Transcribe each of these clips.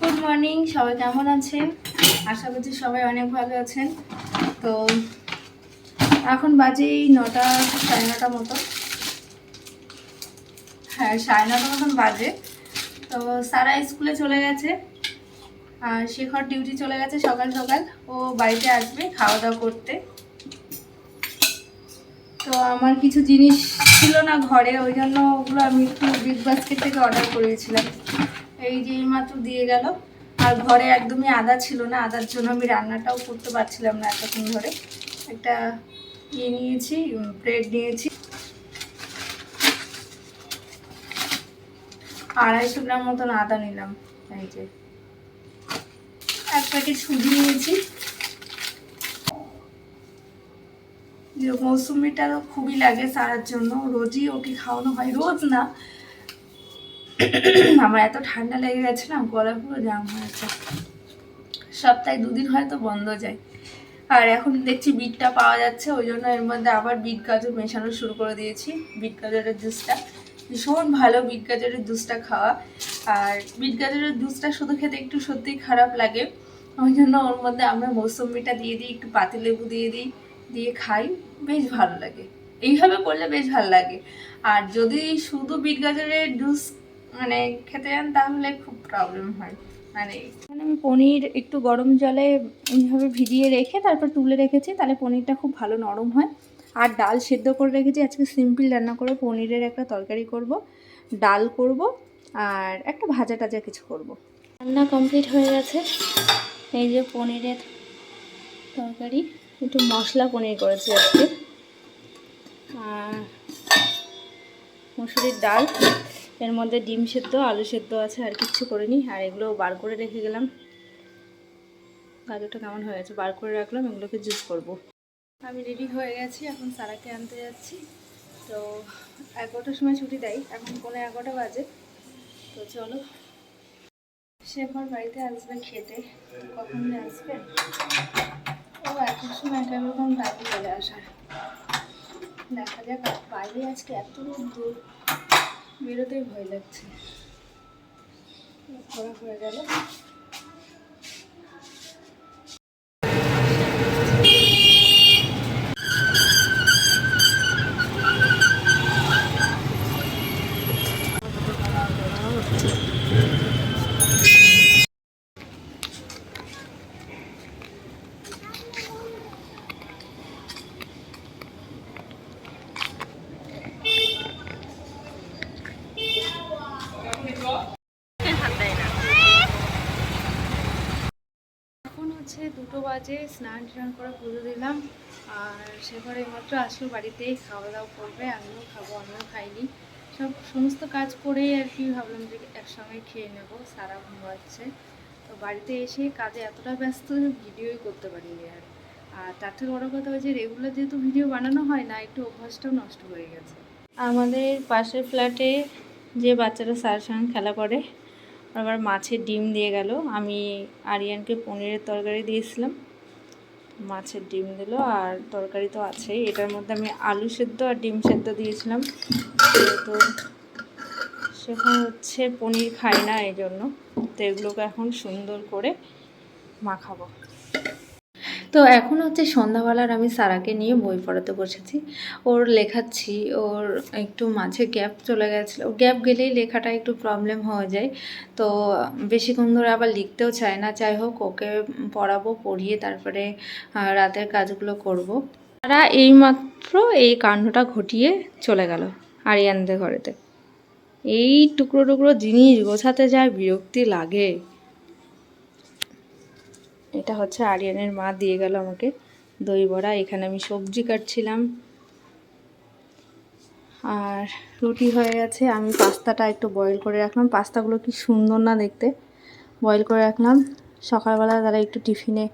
Good morning সবাই কেমন আছেন? আশা করছি সবাই অনেক ভালো আছেন। তো, এখন বাজে এই নটা, সাড়ে নটা মতো। হ্যাঁ সাড়ে নটা মতন বাজে। তো, সারা স্কুলে চলে গেছে। আর শেখর ডিউটি চলে গেছে সকাল সকাল। ও বাড়িতে আসবে খাওয়া দাওয়া করতে। তো আমার কিছু জিনিস ছিল না ঘরে, ওই জন্য ওগুলো আমি একটু বিগ বাস্কেট থেকে অর্ডার করেছিলাম। এই যে মাত্র দিয়ে গেল। আর ঘরে একদমই আদা ছিল না, আদার জন্য আমি রান্নাটাও করতে পারছিলাম না এতক্ষণ ধরে। একটা ইয়ে নিয়েছি ব্রেড নিয়েছি। আড়াইশো গ্রাম মতন আদা নিলাম, এই যে। এক প্যাকেট সুজি নিয়েছি। যে মৌসুমিটা খুবই লাগে সারার জন্য। রোজই ওকে খাওয়ানো হয়, রোজ না। আমার এত ঠান্ডা লেগে গেছে না, গলা পুরো জাম হয়েছে সপ্তাহে দুদিন হয়তো বন্ধ যায়। আর এখন দেখছি বিটটা পাওয়া যাচ্ছে, ওই জন্য এর মধ্যে আবার বিট গাজর মেশানো শুরু করে দিয়েছি, বিট গাজরের জুসটা। ভীষণ ভালো বিট গাজরের জুসটা খাওয়া। আর বিট গাজরের জুসটা শুধু খেতে একটু সত্যিই খারাপ লাগে। ওই জন্য ওর মধ্যে আমরা মৌসুমিটা দিয়ে দিই, একটু পাতিলেবু দিয়ে দিই। দিয়ে খাই, বেশ ভালো লাগে। এইভাবে করলে বেশ ভালো লাগে। আর যদি শুধু বিট গাজরের জুস মানে খেতে যান তাহলে খুব প্রবলেম হয়। মানে এখানে আমি পনির একটু গরম জলে এইভাবে ভিজিয়ে রেখে তারপর তুলে রেখেছি, তাহলে পনিরটা খুব ভালো নরম হয়। আর ডাল সেদ্ধ করে রেখেছি, আজকে সিম্পল রান্না করে পনিরের একটা তরকারি করব, ডাল করব, আর একটা ভাজা টাজা কিছু করব। রান্না কমপ্লিট হয়ে গেছে। এই যে পনিরের তরকারি। একটু মশলা পনির করেছি আজকে। আর মুসুরির ডাল, এর মধ্যে ডিম সেদ্ধ, আলু সেদ্ধ আছে, আর কিচ্ছু করিনি, আর এগুলো বার করে রেখে গেলাম। গাজরটা কেমন হয়ে গেছে? বার করে রাখলাম, এগুলোকে জুস করব। আমি রেডি হয়ে গেছি, এখন সারাকে আনতে যাচ্ছি। তো এগারোটার সময় ছুটি দেয়, এখন পনেরো এগারোটা বাজে। তো চলো, সে আমার বাড়িতে আসবে খেতে। কখন আসবে? ও এখন সময় একটা এরকম দাবি চলে আসার দেখা যাক বাইরে আজকে এত দূর বেরোতেই ভয় লাগছে। ঘোরা হয়ে গেল এখন হচ্ছে বাজে স্নান টান করে পুজো দিলাম। আর সেবারে মাত্র আসলো বাড়িতে খাওয়া দাওয়া করবে, আমিও খাব, আমিও খাইনি। সব সমস্ত কাজ করেই আর কি ভাবলাম যে একসঙ্গে খেয়ে নেব, সারা ঘুম ঘুমাচ্ছে তো বাড়িতে এসে কাজে এতটা ব্যস্ত, ভিডিওই করতে পারিনি আর। আর তার থেকে বড় কথা হচ্ছে রেগুলার যেহেতু ভিডিও বানানো হয় না, একটু অভ্যাসটাও নষ্ট হয়ে গেছে। আমাদের পাশের ফ্ল্যাটে যে বাচ্চারা স্যারের সঙ্গে খেলা করে আবার মাছের ডিম দিয়ে গেল। আমি আরিয়ানকে পনিরের তরকারি দিয়েছিলাম। মাছের ডিম দিল আর তরকারি তো আছেই। এটার মধ্যে আমি আলু সেদ্ধ আর ডিম সেদ্ধ দিয়েছিলাম। তো সেখানে হচ্ছে পনির খাই না এই জন্য তো এগুলোকে এখন সুন্দর করে মাখাবো। তো এখন হচ্ছে সন্ধ্যাবেলার আমি সারাকে নিয়ে বই পড়াতে বসেছি। ওর লেখাচ্ছি, ওর একটু মাঝে গ্যাপ চলে গেছিল। গ্যাপ গেলেই লেখাটা একটু প্রবলেম হয়ে যায়। তো বেশিক্ষণ ধরে আবার লিখতেও চায় না। যাই হোক, ওকে পড়াবো, পড়িয়ে তারপরে রাতের কাজগুলো করব। তারা এইমাত্র এই কাণ্ডটা ঘটিয়ে চলে গেল আরিয়ানদের ঘরেতে। এই টুকরো টুকরো জিনিস গোছাতে যায় বিরক্তি লাগে। এটা হচ্ছে আরিয়ানের মা দিয়ে গেল আমাকে দই বড়া। এখানে আমি সবজি কাটছিলাম। আর রুটি হয়ে গেছে। আমি পাস্তাটা একটু বয়েল করে রাখলাম। পাস্তাগুলো কি সুন্দর না দেখতে। বয়েল করে রাখলাম। সকালবেলা তারা একটু টিফিনে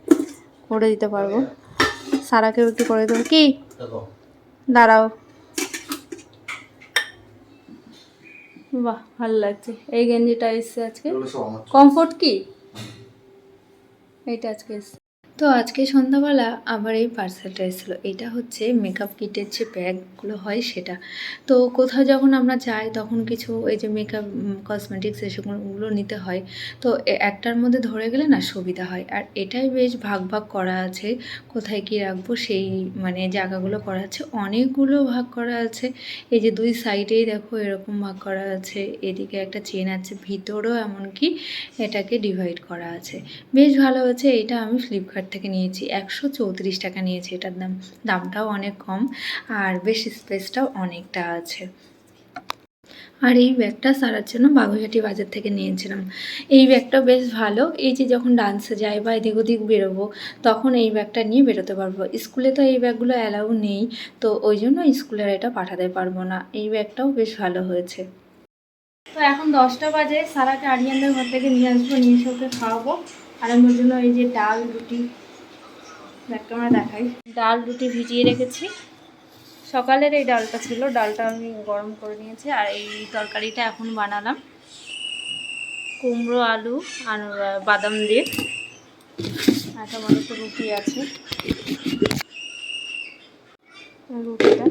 করে দিতে পারব। সারাকেও একটু করে দেবো। কি? দাঁড়াও। বাহ ভালো লাগছে। এই গেঞ্জিটা এসছে আজকে। কমফোর্ট কি? এইটা আজকে এসছে তো আজকে সন্ধ্যাবেলা আবার এই পার্সেলটা এসেছিল। এটা হচ্ছে মেকআপ কিটের যে ব্যাগগুলো হয় সেটা। তো কোথাও যখন আমরা যাই তখন কিছু এই যে মেকআপ কসমেটিক্স এসবগুলো নিতে হয়। তো একটার মধ্যে ধরে গেলে না সুবিধা হয়। আর এটাই বেশ ভাগ ভাগ করা আছে। কোথায় কি রাখব সেই মানে জায়গাগুলো করা আছে। অনেকগুলো ভাগ করা আছে। এই যে দুই সাইডেই দেখো এরকম ভাগ করা আছে। এদিকে একটা চেন আছে, ভিতরেও এমনকি এটাকে ডিভাইড করা আছে। বেশ ভালো হয়েছে। এটা আমি ফ্লিপকার্ট থেকে নিয়েছি, একশো চৌত্রিশ টাকা নিয়েছি এটার দাম। দামটাও অনেক কম আর বেশ স্পেসটাও অনেকটা আছে। আর এই ব্যাগটা সারার জন্য বাগুইহাটি বাজার থেকে নিয়েছিলাম। এই ব্যাগটা বেশ ভালো। এই যে যখন ডান্সে যাই বা এদিক ওদিক বেরোবো, তখন এই ব্যাগটা নিয়ে বেরোতে পারব। স্কুলে তো এই ব্যাগগুলো অ্যালাউ নেই, তো ওই জন্য স্কুলের এটা পাঠাতে পারব না। এই ব্যাগটাও বেশ ভালো হয়েছে। তো এখন দশটা বাজে। সারাকে আরিয়ানদের ঘর থেকে নিয়ে আসব, নিয়ে এসে ওকে খাওয়াবো। আর আমার জন্য এই যে ডাল, রুটি ব্যাগটা আমরা দেখাই। ডাল, রুটি ভিজিয়ে রেখেছি। সকালের এই ডালটা ছিল, ডালটা আমি গরম করে নিয়েছি আর এই তরকারিটা এখন বানালাম। কুমড়ো, আলু আর বাদাম দিয়ে। একটা মতো রুটি আছে। রুটিটা